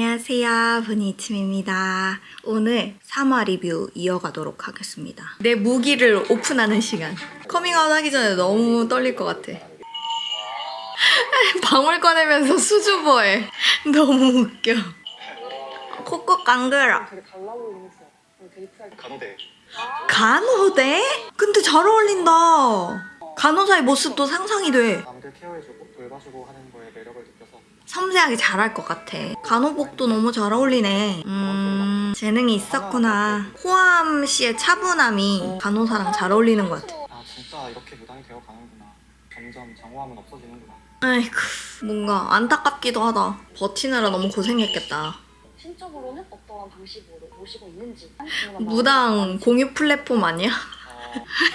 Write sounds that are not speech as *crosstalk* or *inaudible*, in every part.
안녕하세요. 분이침입니다. 오늘 3화 리뷰 이어가도록 하겠습니다. 내 무기를 오픈하는 시간. 커밍아웃 하기 전에 너무 떨릴 것 같아. *laughs* 방울 꺼내면서 수줍어해. 너무 웃겨. 코코 깡그라. 간호대 간호대? 근데 잘 어울린다. 간호사의 모습도 상상이 돼. 남들 케어해주고 돌봐주고 하는 거에 매력을 섬세하게 잘할 것 같아. 간호복도 너무 잘 어울리네. 음, 재능이 있었구나. 호암 씨의 차분함이 간호사랑 잘 어울리는 것 같아. 아 진짜 이렇게 무당이 되어 가는구나 점점 장호함은 없어지는구나 아이고, 뭔가 안타깝기도 하다. 버티느라 너무 고생했겠다. 신적으로는 어떠한 방식으로 모시고 있는지 무당 공유 플랫폼 아니야?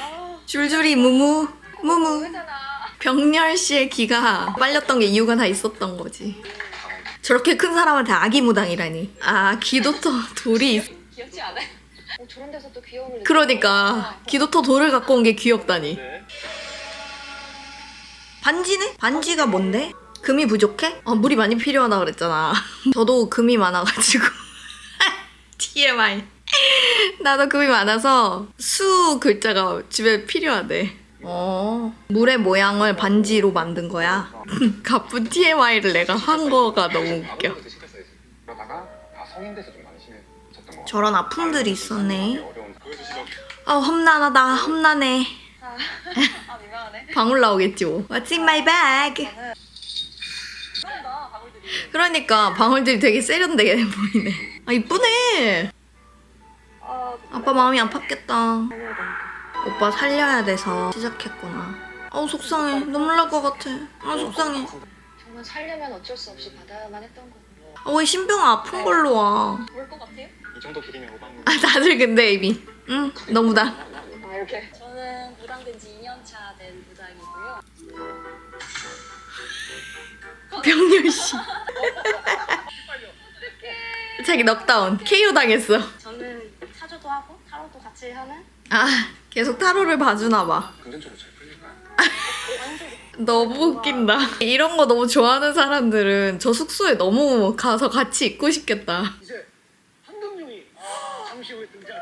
어, *laughs* 줄줄이 무무, 무무. 왜잖아. 병렬 씨의 기가 빨렸던 게 이유가 다 있었던 거지. 저렇게 큰 사람한테 아기 무당이라니. 아, 기도터 돌이 있- 귀엽지 않아요? 어, 저런 데서 또 귀여움을 그러니까 기도터 돌을 갖고 온 게 귀엽다니. 네. 반지네? 반지가 뭔데? 금이 부족해? 어, 물이 많이 필요하다 그랬잖아. *laughs* 저도 금이 많아가지고. *laughs* TMI. 나도 금이 많아서 수 글자가 집에 필요하대. 어, 물의 모양을 반지로 만든 거야. *laughs* 가쁜 TMI를 내가 한 거가 너무 웃겨. 저런 아픔들이 있었네. 아, 험난하다. 험난해. 방울 나오겠지 뭐. What's in my bag? 그러니까 방울들이 되게 세련되게 *laughs* 보이네. 아 이쁘네. 아, 아빠 마음이 아팠겠다. 오빠 살려야 돼서 시작했구나. 어우 속상해. 눈물 날 것 같아. 아 속상해. 정말 살려면 어쩔 수 없이 받아야만 했던 거고. 아, 왜 신병 아픈 걸로 와? 뭘것 같아요? 이 정도 길이면 오방문 아 다들 근데 이미 응 너무다. 아 이렇게. 저는 무당된 지 2년 차 된 무당이고요. 병렬 씨. *laughs* 자기 넉다운 KO 당했어. 사주도 하고 타로도 같이 하는 아 계속 타로를 봐주나 봐. 금전적으로 잘 풀릴까요? *laughs* 너무 웃긴다. 이런 거 너무 좋아하는 사람들은 저 숙소에 너무 가서 같이 있고 싶겠다. 이제 황금룡이 잠시 후에 등장.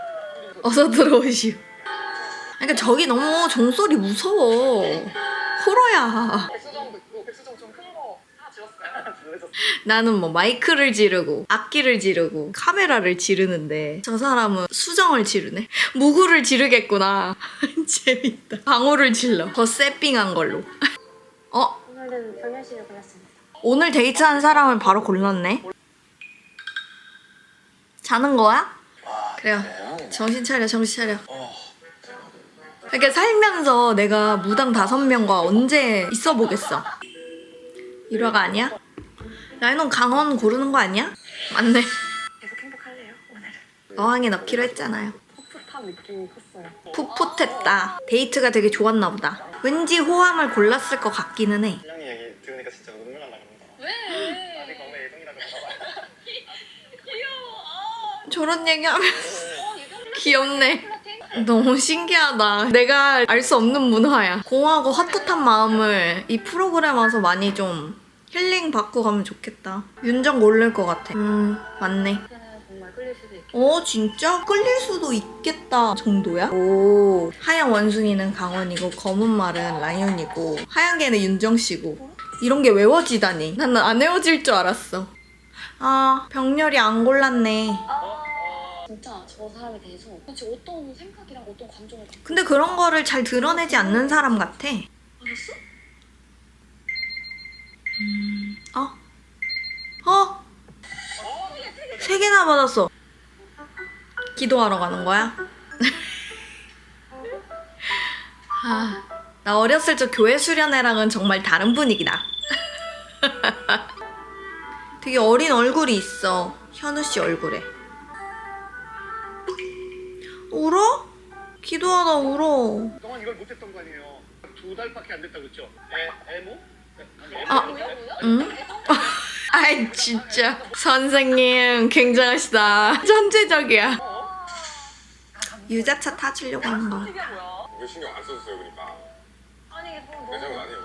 어서 들어오시오. 그러니까 저기 너무 종소리 무서워. 호러야. 백수정도 있고 백수정 좀 큰 거 하 나. 나는 뭐 마이크를 지르고 악기를 지르고 카메라를 지르는데 저 사람은 수정을 지르네. 무구를 지르겠구나. *laughs* 재밌다. 방울을 질러. 더 세핑한 걸로. *laughs* 어? 오늘은 별면씨를 골랐습니다. 오늘 데이트한 사람을 바로 골랐네. 자는 거야? 그래요. 정신 차려, 정신 차려. 그러니까 살면서 내가 무당 다섯 명과 언제 있어 보겠어. 일화가 아니야? 라이논 강원 고르는 거 아니야? 맞네. 계속 행복할래요 오늘은. 어항에 넣기로 했잖아요. 풋풋한 느낌이 컸어요. 풋풋했다. 데이트가 되게 좋았나 보다. 왠지 호함을 골랐을 것 같기는 해. 신랑이 얘기 들으니까 진짜 눈물 날라 그런다 왜? 아직 건강 예정이라 그런가 봐 귀여워. 저런 얘기하면 어 *laughs* 귀엽네. 너무 신기하다. 내가 알 수 없는 문화야. 공하고 핫풋한 마음을 이 프로그램 와서 많이 좀 힐링 받고 가면 좋겠다. 윤정 고를 것 같아. 음, 맞네. 그는 정말 끌릴 수도 있겠. 어, 진짜? 끌릴 수도 있겠다 정도야? 오. 하얀 원숭이는 강원이고, 검은 말은 라이온이고, 하얀 개는 윤정 씨고. 이런 게 외워지다니. 나는 안 외워질 줄 알았어. 아, 병렬이 안 골랐네. 아 진짜 저 사람에 대해서 도대체 어떤 생각이랑 어떤 감정을 갖고 근데 그런 거를 잘 드러내지 않는 사람 같아. 알았어? 어? 어? 세 개나 받았어. 기도하러 가는 거야? *laughs* 아, 나 어렸을 적 교회 수련회랑은 정말 다른 분위기다. *laughs* 되게 어린 얼굴이 있어. 현우 씨 얼굴에. 울어? 기도하다 울어. 그동안 이걸 못했던 거 아니에요. 두 달밖에 안 됐다고 그랬죠. 애 애모? 아. 응? *laughs* 아이 진짜 선생님 굉장하시다. 천재적이야. 유자차 타주려고 하는 거. 왜 신경 안 써줬어요 그러니까 아니 이게 뭐내 잘못 아니에요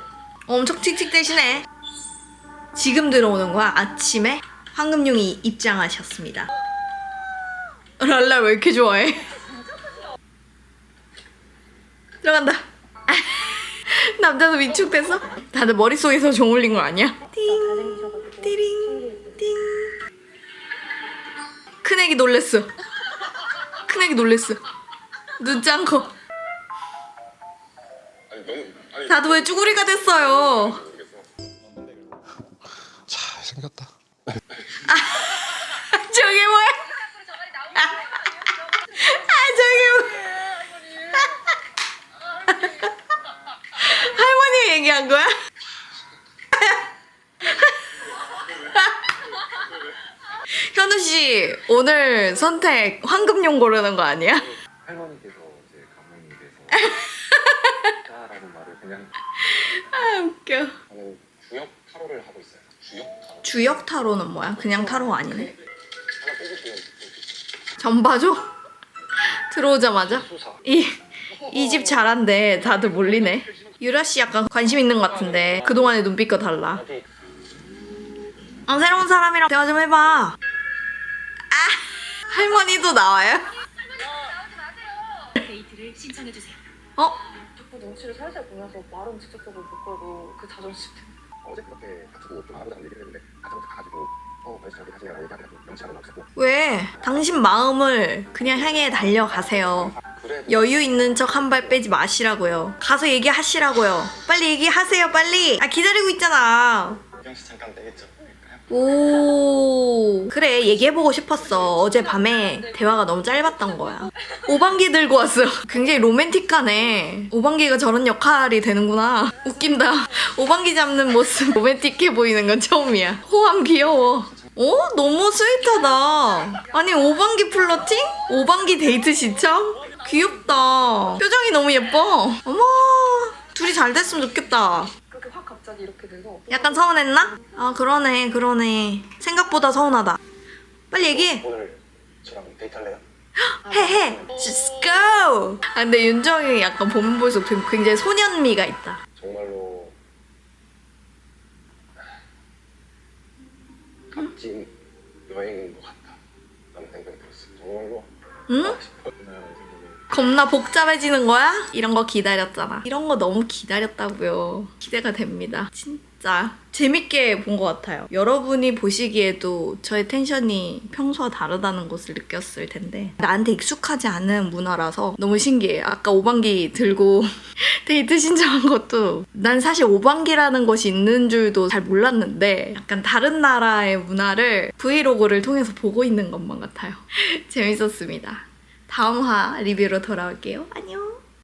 엄청 칙칙대시네. 지금 들어오는 거야? 아침에? 황금룡이 입장하셨습니다. 랄라 왜 이렇게 좋아해? 들어간다. 남자도 위축됐어? 다들 머릿속에서 종 올린 거 아니야? 띵, 띠링, 띵. 큰애기 놀랬어. 큰애기 놀랬어. 눈짠 거. 아니 너무 아니 다들 왜 쭈구리가 됐어요? 모르겠어. 잘 생겼다. 저게 뭐야? 아 저게 뭐야? 할머니 얘기 한 거야? *laughs* 현우 씨 오늘 선택 황금용 고르는 거 아니야? 할머니께서 이제 감독님께서 *laughs* 라는 말을 그냥 아 웃겨. 저는 주역 타로를 하고 있어요. 주역 타로. 주역 타로는 뭐야? 그냥 타로 아니네. 하나 뽑으시면 전봐줘? 들어오자마자 수사 이 이 집 잘한대. 다들 몰리네. 유라 씨 약간 관심 있는 것 같은데 그 동안의 눈빛과 달라. 어, 새로운 사람이랑 대화 좀 해봐. 아 할머니도 나와요? 데이트를 신청해 주세요. 어? 자꾸 눈치를 살살 보면서 말은 직접적으로 못 걸고 그 자존심. 어제 그렇게 다투고 좀 아무도 안 얘기를 했는데 아무도 가가지고 왜? 당신 마음을 그냥 향해 달려가세요. 여유 있는 척 한 발 빼지 마시라고요. 가서 얘기하시라고요. 빨리 얘기하세요, 빨리. 아 기다리고 있잖아. 오 그래 얘기해보고 싶었어 어젯밤에 대화가 너무 짧았던 거야 오방기 들고 왔어 굉장히 로맨틱하네 오방기가 저런 역할이 되는구나 웃긴다 오방기 잡는 모습 로맨틱해 보이는 건 처음이야 호감 귀여워 어? 너무 스윗하다. 아니 오방기 플러팅? 오방기 데이트 시청? 귀엽다. 표정이 너무 예뻐. 어머 둘이 잘 됐으면 좋겠다. 그렇게 확 갑자기 이렇게 돼서 약간 서운했나? 아 그러네 그러네. 생각보다 서운하다. 빨리 얘기해. 오늘 저랑 데이트할래요? 해해. Just go. 아 근데 윤정이 약간 보면 볼수록 굉장히 소년미가 있다 정말로 값진 여행인 것 같다 라는 생각이 들었어요 정말로 응? 겁나 복잡해지는 거야? 이런 거 기다렸잖아 이런 거 너무 기다렸다고요 기대가 됩니다 진짜 재밌게 본 것 같아요 여러분이 보시기에도 저의 텐션이 평소와 다르다는 것을 느꼈을 텐데 나한테 익숙하지 않은 문화라서 너무 신기해요 아까 오방기 들고 *laughs* 데이트 신청한 것도 난 사실 오방기라는 것이 있는 줄도 잘 몰랐는데 약간 다른 나라의 문화를 브이로그를 통해서 보고 있는 것만 같아요 *laughs* 재밌었습니다 다음 화 리뷰로 돌아올게요. 안녕!